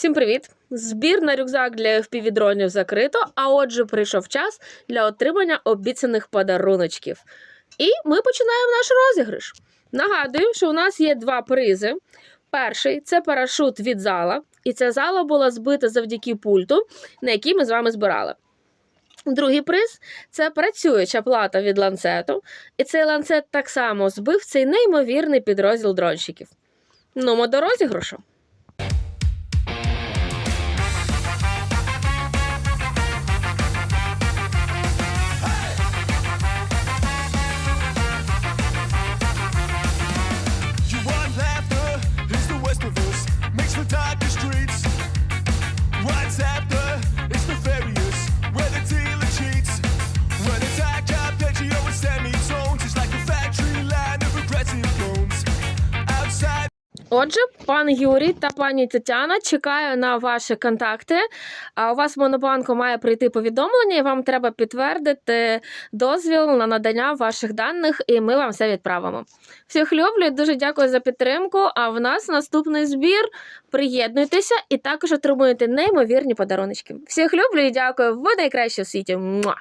Всім привіт! Збір на рюкзак для FPV-дронів закрито, а отже, прийшов час для отримання обіцяних подаруночків. І ми починаємо наш розіграш. Нагадую, що у нас є два призи. Перший це парашут від зала, і ця зала була збита завдяки пульту, на який ми з вами збирали. Другий приз це працююча плата від ланцету, і цей ланцет так само збив цей неймовірний підрозділ дронщиків. Ну, ми до розіграшу. Отже, пан Юрій та пані Тетяна чекаю на ваші контакти. А у вас в Монобанку має прийти повідомлення, і вам треба підтвердити дозвіл на надання ваших даних, і ми вам все відправимо. Всіх люблю, дуже дякую за підтримку. А в нас наступний збір. Приєднуйтеся і також отримуєте неймовірні подаруночки. Всіх люблю і дякую. Ви найкращі в світі. Муа!